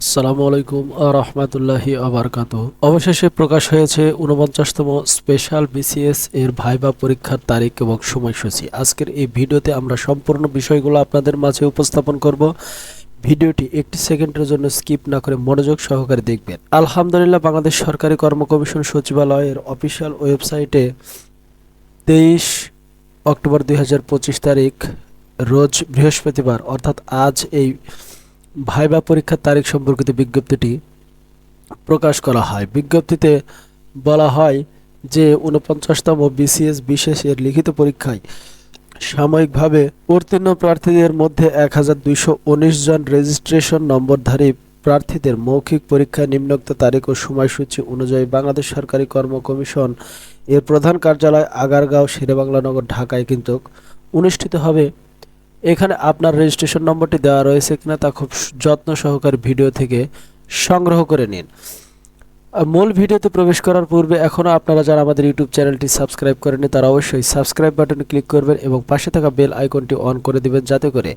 আসসালামু আলাইকুম রহমতুল্লাহি আবরকাত অবশেষে প্রকাশ হয়েছে উনপঞ্চাশতম স্পেশাল বিসিএস এর ভাইবা পরীক্ষার তারিখ এবং সময়সূচি। আজকের এই ভিডিওতে আমরা সম্পূর্ণ বিষয়গুলো আপনাদের মাঝে উপস্থাপন করব। ভিডিওটি একটি সেকেন্ডের জন্য স্কিপ না করে মনোযোগ সহকারে দেখবেন। আলহামদুলিল্লাহ, বাংলাদেশ সরকারি কর্ম কমিশন সচিবালয়ের অফিসিয়াল ওয়েবসাইটে তেইশ অক্টোবর দুই হাজার পঁচিশ তারিখ, রোজ বৃহস্পতিবার, অর্থাৎ আজ এই ভাইবা পরীক্ষার তারিখ সম্পর্কিত বিজ্ঞপ্তিটি প্রকাশ করা হয়। বিজ্ঞপ্তিতে বলা হয় যে উনপঞ্চাশতম বিসিএস বিশেষ এর লিখিত পরীক্ষায় সাময়িকভাবে উত্তীর্ণ প্রার্থীদের মধ্যে এক হাজার দুইশো উনিশ জন রেজিস্ট্রেশন নম্বরধারী প্রার্থীদের মৌখিক পরীক্ষা, নিম্নোক্ত তারিখ ও সময়সূচি অনুযায়ী বাংলাদেশ সরকারি কর্ম কমিশন এর প্রধান কার্যালয় আগারগাঁও শেরেবাংলানগর ঢাকায় কিন্তু অনুষ্ঠিত হবে। এখানে আপনার রেজিস্ট্রেশন নম্বরটি দেওয়া রয়েছে কিনা তা খুব যত্ন সহকারে ভিডিও থেকে সংগ্রহ করে নিন। মূল ভিডিওতে প্রবেশ করার পূর্বে এখনও আপনারা যারা আমাদের ইউটিউব চ্যানেলটি সাবস্ক্রাইব করেনি তারা অবশ্যই সাবস্ক্রাইব বাটনে ক্লিক করবেন এবং পাশে থাকা বেল আইকনটি অন করে দিবেন যাতে করে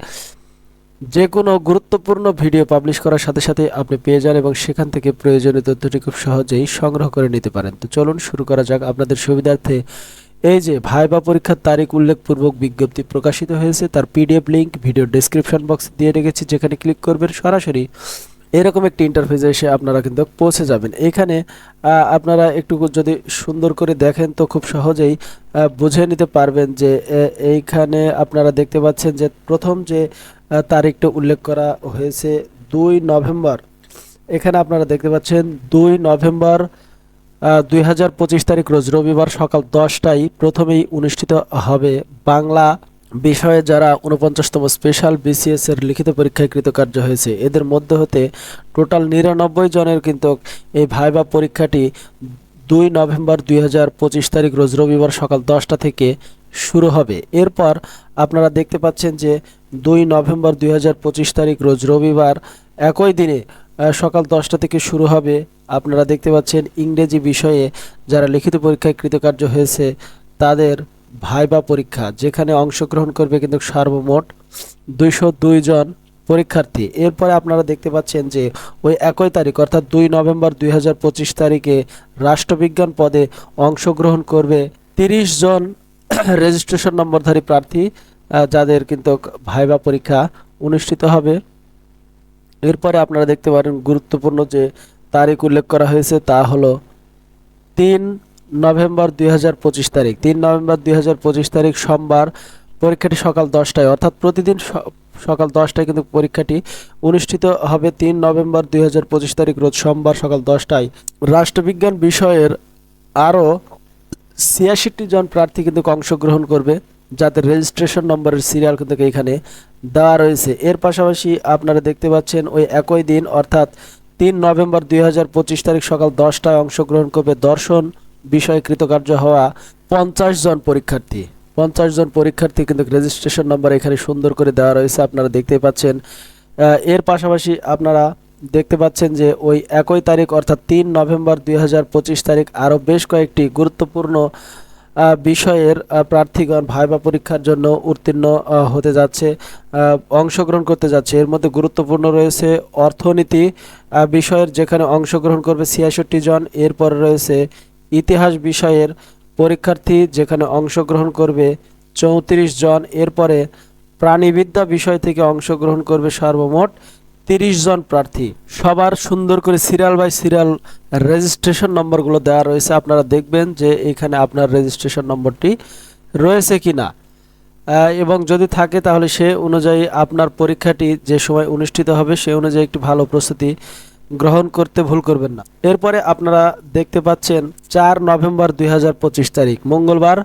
যে কোনো গুরুত্বপূর্ণ ভিডিও পাবলিশ করার সাথে সাথে আপনি পেয়ে যান এবং সেখান থেকে প্রয়োজনীয় তথ্যটি খুব সহজেই সংগ্রহ করে নিতে পারেন। তো চলুন শুরু করা যাক। আপনাদের সুবিধার্থে এই যে ভাইবা পরীক্ষার তারিখ উল্লেখপূর্বক বিজ্ঞপ্তি প্রকাশিত হয়েছে, তার PDF link video description box দিয়ে রেখেছি, যেখানে ক্লিক করবেন সরাসরি এরকম একটি ইন্টারফেসে এসে আপনারা কিন্তু পৌঁছে যাবেন। এখানে আপনারা একটু যদি সুন্দর করে দেখেন তো খুব সহজেই বুঝে নিতে পারবেন যে এইখানে আপনারা দেখতে পাচ্ছেন যে প্রথম যে তারিখটা উল্লেখ করা হয়েছে দুই নভেম্বর। এখানে আপনারা দেখতে পাচ্ছেন দুই নভেম্বর দুই হাজার পঁচিশ তারিখ রোজ রবিবার সকাল দশটায় প্রথমেই অনুষ্ঠিত হবে বাংলা বিষয়ে যারা উনপঞ্চাশতম স্পেশাল বিসিএস এর লিখিত পরীক্ষায় কৃতকার্য হয়েছে, এদের মধ্যে হতে টোটাল নিরানব্বই জনের কিন্তু এই ভাইবা পরীক্ষাটি দুই নভেম্বর দুই হাজার পঁচিশ তারিখ রোজ রবিবার সকাল দশটা থেকে শুরু হবে। এরপর আপনারা দেখতে পাচ্ছেন যে দুই নভেম্বর দুই হাজার পঁচিশ তারিখ রোজ রবিবার একই দিনে সকাল দশটা থেকে শুরু হবে আপনারা দেখতে পাচ্ছেন ইংরেজি বিষয়ে যারা লিখিত পরীক্ষায় কৃতকার্য হয়েছে, তাদের ভাইবা পরীক্ষা, যেখানে অংশগ্রহণ করবে কিন্তু সর্বমোট দুইশো দুই জন পরীক্ষার্থী। এরপরে আপনারা দেখতে পাচ্ছেন যে ওই একই তারিখ, অর্থাৎ দুই নভেম্বর দুই হাজার পঁচিশ তারিখে রাষ্ট্রবিজ্ঞান পদে অংশগ্রহণ করবে তিরিশ জন রেজিস্ট্রেশন নম্বরধারী প্রার্থী যাদের কিন্তু ভাইবা পরীক্ষা অনুষ্ঠিত হবে। এরপরে আপনারা দেখতে পারেন গুরুত্বপূর্ণ যে তারিখ উল্লেখ করা হয়েছে তা হলো তিন নভেম্বর দুই হাজার পঁচিশ তারিখ। তিন নভেম্বর দুই হাজার পঁচিশ তারিখ সোমবার পরীক্ষাটি সকাল দশটায়। অর্থাৎ প্রতিদিন সকাল দশটায় কিন্তু পরীক্ষাটি অনুষ্ঠিত হবে তিন নভেম্বর দুই হাজার পঁচিশ তারিখ, রোজ সোমবার সকাল দশটায়। রাষ্ট্রবিজ্ঞান বিষয়ের আরও ছিয়াশিটি জন প্রার্থী কিন্তু অংশগ্রহণ করবে যাদের রেজিস্ট্রেশন নম্বরের সিরিয়াল কিন্তু এখানে দেওয়া রয়েছে। এর পাশাপাশি আপনারা দেখতে পাচ্ছেন ওই একই দিন, অর্থাৎ তিন নভেম্বর দুই হাজার পঁচিশ তারিখ সকাল দশটায় অংশগ্রহণ করবে দর্শন বিষয়ে কৃতকার্য হওয়া পঞ্চাশ জন পরীক্ষার্থী। পঞ্চাশ জন পরীক্ষার্থী কিন্তু রেজিস্ট্রেশন নম্বর এখানে সুন্দর করে দেওয়া রয়েছে, আপনারা দেখতে পাচ্ছেন। এর পাশাপাশি আপনারা দেখতে পাচ্ছেন যে ওই একই তারিখ অর্থাৎ তিন নভেম্বর দুই হাজার পঁচিশ তারিখ আরও বেশ কয়েকটি গুরুত্বপূর্ণ বিষয়ের প্রার্থীগণ ভাইবা পরীক্ষার জন্য উত্তীর্ণ হতে যাচ্ছে অংশগ্রহণ করতে যাচ্ছে। এর মধ্যে গুরুত্বপূর্ণ রয়েছে অর্থনীতি বিষয়ের যেখানে অংশগ্রহণ করবে ছিয়াষট্টি জন, এরপর রয়েছে ইতিহাস বিষয়ের পরীক্ষার্থী যেখানে অংশগ্রহণ করবে চৌত্রিশ জন, এরপরে প্রাণীবিদ্যা বিষয় থেকে অংশগ্রহণ করবে সর্বমোট তিরিশ জন প্রার্থী। সবার সুন্দর করে সিরিয়াল বাই সিরিয়াল রেজিস্ট্রেশন নম্বরগুলো দেওয়া রয়েছে। আপনারা দেখবেন যে এখানে আপনার রেজিস্ট্রেশন নম্বরটি রয়েছে কি না এবং যদি থাকে তাহলে সে অনুযায়ী আপনার পরীক্ষাটি যে সময় অনুষ্ঠিত হবে সে অনুযায়ী একটি ভালো প্রস্তুতি গ্রহণ করতে ভুল করবেন না। এরপরে আপনারা দেখতে পাচ্ছেন চার নভেম্বর দুই হাজার পঁচিশ তারিখ, মঙ্গলবার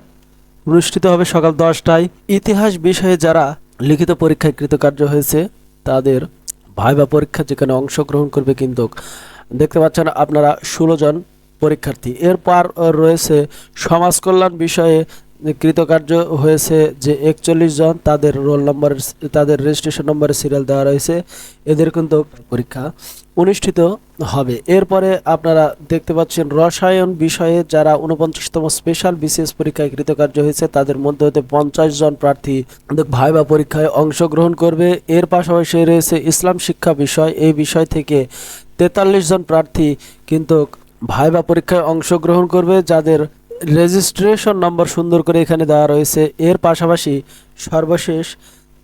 অনুষ্ঠিত হবে সকাল দশটায়। ইতিহাস বিষয়ে যারা লিখিত পরীক্ষায় কৃতকার্য হয়েছে তাদের ভাইবা পরীক্ষা যেখানে অংশগ্রহণ করবে কিন্তু দেখতে পাচ্ছেন আপনারা ষোলো জন পরীক্ষার্থী। এরপর রয়েছে সমাজ কল্যাণ বিষয়ে কৃতকার্য হয়েছে যে একচল্লিশ জন তাদের রোল নম্বরের তাদের রেজিস্ট্রেশন নম্বরের সিরিয়াল দেওয়া রয়েছে। এদের কিন্তু পরীক্ষা অনুষ্ঠিত হবে। এরপরে আপনারা দেখতে পাচ্ছেন, রসায়ন বিষয়ে যারা উনপঞ্চাশতম স্পেশাল বিসিএস পরীক্ষায় কৃতকার্য হয়েছে, তাদের মধ্যে হতে পঞ্চাশ জন প্রার্থী ভাইবা পরীক্ষায় অংশগ্রহণ করবে। এর পাশাপাশি রয়েছে ইসলাম শিক্ষা বিষয়। এই বিষয় থেকে তেতাল্লিশ জন প্রার্থী কিন্তু ভাইবা পরীক্ষায় অংশগ্রহণ করবে, যাদের রেজিস্ট্রেশন নম্বর সুন্দর করে এখানে দেওয়া রয়েছে। এর পাশাপাশি সর্বশেষ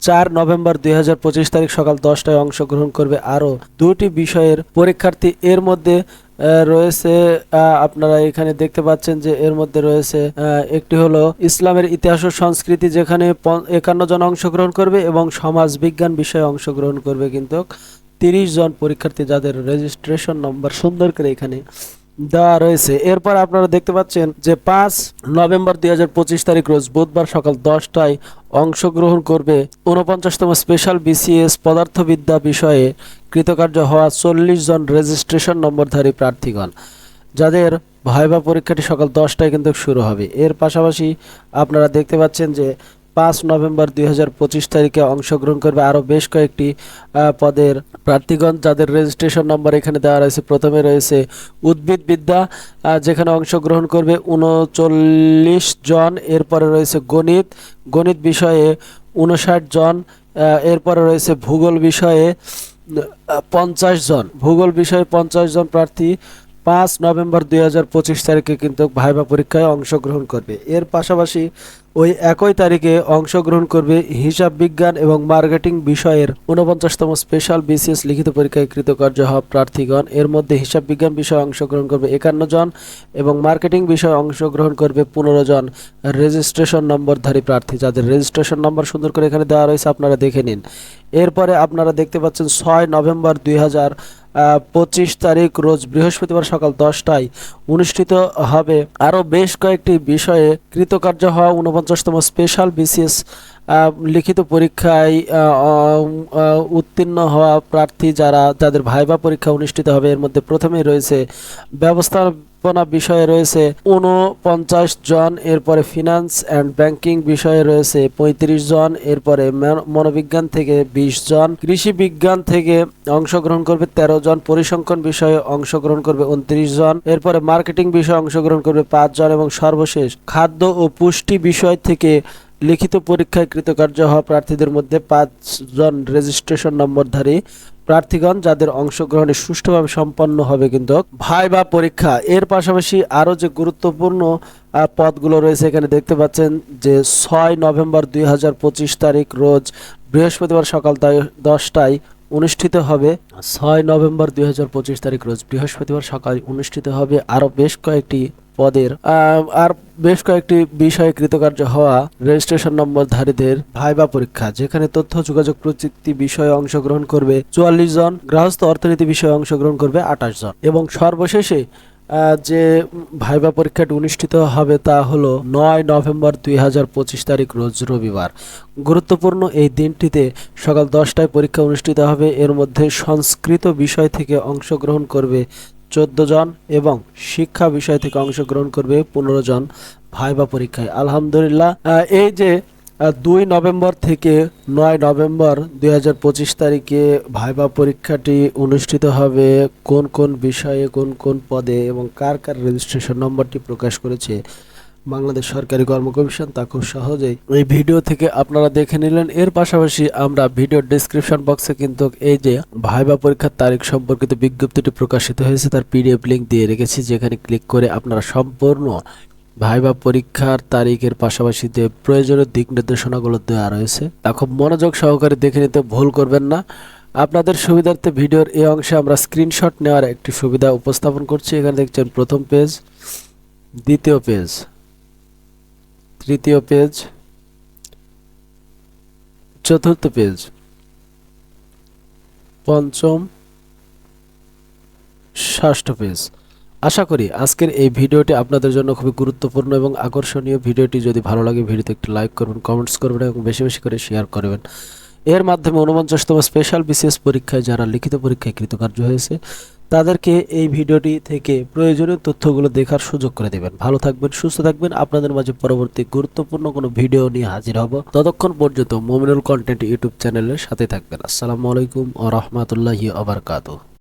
চার নভেম্বর দুই হাজার পঁচিশ তারিখ সকাল দশটায় অংশগ্রহণ করবে আরও দুটি বিষয়ের পরীক্ষার্থী। এর মধ্যে রয়েছে আপনারা এখানে দেখতে পাচ্ছেন যে এর মধ্যে রয়েছে একটি হলো ইসলামের ইতিহাস ও সংস্কৃতি যেখানে একান্ন জন অংশগ্রহণ করবে এবং সমাজ বিজ্ঞান বিষয়ে অংশগ্রহণ করবে কিন্তু তিরিশ জন পরীক্ষার্থী যাদের রেজিস্ট্রেশন নম্বর সুন্দর করে এখানে দেওয়া রয়েছে। এরপর আপনারা দেখতে পাচ্ছেন যে পাঁচ নভেম্বর দুই তারিখ রোজ বুধবার সকাল দশটায় অংশগ্রহণ করবে উনপঞ্চাশতম স্পেশাল বিসিএস পদার্থবিদ্যা বিষয়ে কৃতকার্য হওয়া চল্লিশ জন রেজিস্ট্রেশন নম্বরধারী প্রার্থীগণ, যাদের ভাইবা পরীক্ষাটি সকাল দশটায় কিন্তু শুরু হবে। এর পাশাপাশি আপনারা দেখতে পাচ্ছেন যে পাঁচ নভেম্বর দু হাজার পঁচিশ তারিখে অংশগ্রহণ করবে আরও বেশ কয়েকটি পদের প্রার্থীগণ, যাদের রেজিস্ট্রেশন নম্বর এখানে দেওয়া রয়েছে। প্রথমে রয়েছে উদ্ভিদবিদ্যা যেখানে অংশগ্রহণ করবে উনচল্লিশ জন। এরপরে রয়েছে গণিত গণিত বিষয়ে উনষাট জন এরপরে রয়েছে ভূগোল বিষয়ে পঞ্চাশ জন। ভূগোল বিষয়ে পঞ্চাশ জন প্রার্থী পাঁচ নভেম্বর দুই হাজার পঁচিশ তারিখে কিন্তু ভাইবা পরীক্ষায় অংশগ্রহণ করবে। এর পাশাপাশি ওই একই তারিখে অংশগ্রহণ করবে হিসাব বিজ্ঞান এবং মার্কেটিং বিষয়ের উনপঞ্চাশতম স্পেশাল বিসিএস লিখিত পরীক্ষায় কৃতকার্য হওয়া প্রার্থীগণ। এর মধ্যে হিসাব বিজ্ঞান বিষয়ে অংশগ্রহণ করবে একান্ন জন এবং মার্কেটিং বিষয়ে অংশগ্রহণ করবে পনেরো জন। রেজিস্ট্রেশন নম্বরধারী প্রার্থী। যাদের রেজিস্ট্রেশন নম্বর সুন্দর করে এখানে দেওয়া রয়েছে আপনারা দেখে নিন। এরপরে আপনারা দেখতে পাচ্ছেন ছয় নভেম্বর দুই হাজার পঁচিশ তারিখ রোজ বৃহস্পতিবার সকাল দশটায় অনুষ্ঠিত হবে। আরও বেশ কয়েকটি বিষয়ে কৃতকার্য হওয়া ঊনপঞ্চাশতম স্পেশাল বিসিএস লিখিত পরীক্ষায় উত্তীর্ণ হওয়া প্রার্থী যারা, যাদের ভাইবা পরীক্ষা অনুষ্ঠিত হবে, এর মধ্যে প্রথমেই রয়েছে ব্যবস্থাপনা বিষয়ে রয়েছে উনপঞ্চাশ জন, এরপরে ফিনান্স অ্যান্ড ব্যাংকিং বিষয়ে রয়েছে পঁয়ত্রিশ জন, এরপরে মনোবিজ্ঞান থেকে বিশ জন, কৃষি বিজ্ঞান থেকে অংশগ্রহণ করবে তেরো জন, পরিসংখ্যান বিষয়ে অংশগ্রহণ করবে উনত্রিশ জন, এরপরে মার্কেটিং বিষয়ে অংশগ্রহণ করবে পাঁচ জন এবং সর্বশেষ খাদ্য ও পুষ্টি বিষয় থেকে লিখিত পরীক্ষায় কৃতকার্য হওয়া প্রার্থীদের মধ্যে পাঁচজন রেজিস্ট্রেশন নম্বরধারী প্রার্থীগণ যাদের অংশগ্রহণে সুষ্ঠুভাবে সম্পন্ন হবে কিন্তু ভাই বা পরীক্ষা, এর পাশাপাশি আরও যে গুরুত্বপূর্ণ পদগুলো রয়েছে এখানে দেখতে পাচ্ছেন যে ছয় নভেম্বর দুই হাজার পঁচিশ তারিখ রোজ বৃহস্পতিবার সকাল দশটায় অনুষ্ঠিত হবে ছয় নভেম্বর দুই হাজার পঁচিশ তারিখ, রোজ বৃহস্পতিবার সকাল অনুষ্ঠিত হবে আরও বেশ কয়েকটি পদের। আর বেশ কয়েকটি বিষয়ে কৃতকার্য হওয়া রেজিস্ট্রেশন নম্বরধারীদের ভাইবা পরীক্ষা, যেখানে তথ্য, যোগাযোগ প্রযুক্তি বিষয়ে অংশগ্রহণ করবে চুয়াল্লিশ জন, গৃহস্থ অর্থনীতি বিষয়ে অংশগ্রহণ করবে আঠাশ জন এবং সর্বশেষে যে ভাইবা পরীক্ষাটি অনুষ্ঠিত হবে তা হলো নয় নভেম্বর দুই হাজার পঁচিশ তারিখ, রোজ রবিবার। গুরুত্বপূর্ণ এই দিনটিতে সকাল দশটায় পরীক্ষা অনুষ্ঠিত হবে। এর মধ্যে সংস্কৃত বিষয় থেকে অংশগ্রহণ করবে চোদ্দ জন এবং শিক্ষা বিষয় থেকে অংশগ্রহণ করবে পনেরো জন ভাইবা পরীক্ষায়। আলহামদুলিল্লাহ এই যে দুই নভেম্বর থেকে নয় নভেম্বর দুই হাজার পঁচিশ তারিখে ভাইবা পরীক্ষাটি অনুষ্ঠিত হবে কোন কোন বিষয়ে, কোন কোন পদে এবং কার কার রেজিস্ট্রেশন নম্বরটি প্রকাশ করেছে বাংলাদেশ সরকারি কর্ম কমিশন তা খুব সহজেই এই ভিডিও থেকে আপনারা দেখে নিলেন। এর পাশাপাশি আমরা ভিডিও ডেসক্রিপশন বক্সে কিন্তু এই যে ভাইবা পরীক্ষার তারিখ সম্পর্কিত বিজ্ঞপ্তিটি প্রকাশিত হয়েছে, তার পিডিএফ লিঙ্ক দিয়ে রেখেছি, যেখানে ক্লিক করে আপনারা সম্পূর্ণ ভাইবা পরীক্ষার তারিখের পাশাপাশি যে প্রয়োজনীয় দিক নির্দেশনাগুলো দেওয়া রয়েছে, তা খুব মনোযোগ সহকারে দেখে নিতে ভুল করবেন না। আপনাদের সুবিধার্থে ভিডিওর এই অংশে আমরা স্ক্রিনশট নেওয়ার একটি সুবিধা উপস্থাপন করছি। এখানে দেখছেন প্রথম পেজ দ্বিতীয় পেজ তৃতীয় পেজ চতুর্থ পেজ পঞ্চম, ষষ্ঠ পেজ আশা করি আজকের এই ভিডিওটি আপনাদের জন্য খুবই গুরুত্বপূর্ণ এবং আকর্ষণীয়। ভিডিওটি যদি ভালো লাগে, ভিডিওতে একটি লাইক করবেন কমেন্টস করবেন এবং বেশি বেশি করে শেয়ার করবেন। এর মাধ্যমে উনপঞ্চাশতম স্পেশাল বিশেষ পরীক্ষায় যারা লিখিত পরীক্ষায় কৃতকার্য হয়েছে, তাদেরকে এই ভিডিওটি থেকে প্রয়োজনীয় তথ্যগুলো দেখার সুযোগ করে দেবেন। ভালো থাকবেন, সুস্থ থাকবেন। আপনাদের মাঝে পরবর্তী গুরুত্বপূর্ণ কোনো ভিডিও নিয়ে হাজির হব। ততক্ষণ পর্যন্ত মোমিনুল কন্টেন্ট ইউটিউব চ্যানেলের সাথে থাকবেন। আসসালামু আলাইকুম ও রহমতুল্লাহি আবরকাত